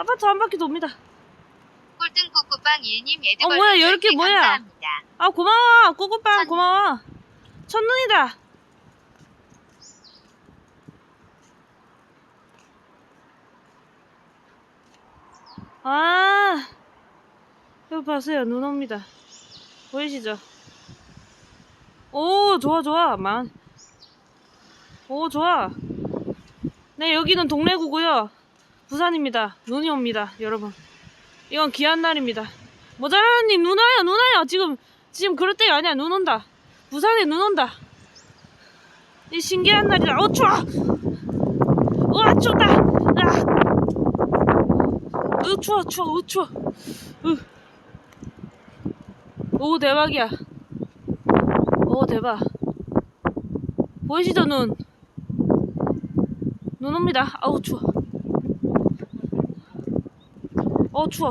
아파트 한 바퀴 돕니다. 꼴등 꼬꼬빵 1님 어, 뭐야, 열개 10개 뭐야? 감사합니다. 아 고마워. 천- 고마워. 첫눈이다. 아 여기 봐세요. 눈 옵니다. 보이시죠? 오 좋아 좋아. 만. 오 좋아. 네 여기는 동래구고요 부산입니다. 눈이 옵니다 여러분. 이건 귀한 날입니다. 모자라님 눈 와요 지금 지금 그럴 때가 아니야. 눈 온다. 부산에 눈 온다. 이 신기한 날이다. 어 추워! 우와 춥다. 아. 으 추워 추워 으 추워. 으. 오 대박이야. 오 대박. 보이시죠 눈? 눈 옵니다. 아우 추워 어 추워.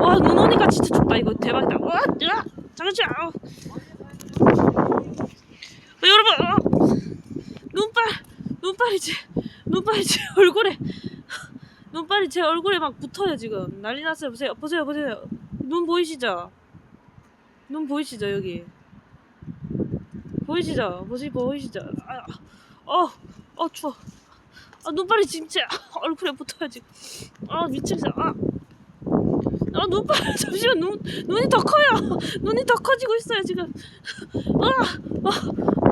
와 눈 오니까 진짜 춥다. 이거 대박이다. 와 으아 잠시만. 아우. 어, 여러분 어. 눈발 눈발이 제 눈발이 제 얼굴에 눈발이 제 얼굴에 막 붙어요 지금. 난리 났어요. 보세요 보세요 보세요. 눈 보이시죠? 눈 보이시죠 여기? 보이시죠? 보시 보이시죠? 아, 어, 어 추워 아 눈발이 진짜 얼굴에 붙어요 지금 아 미치겠어. 아. 아 눈발 잠시만 눈 눈이 더 커요. 눈이 더 커지고 있어요 지금. 아, 아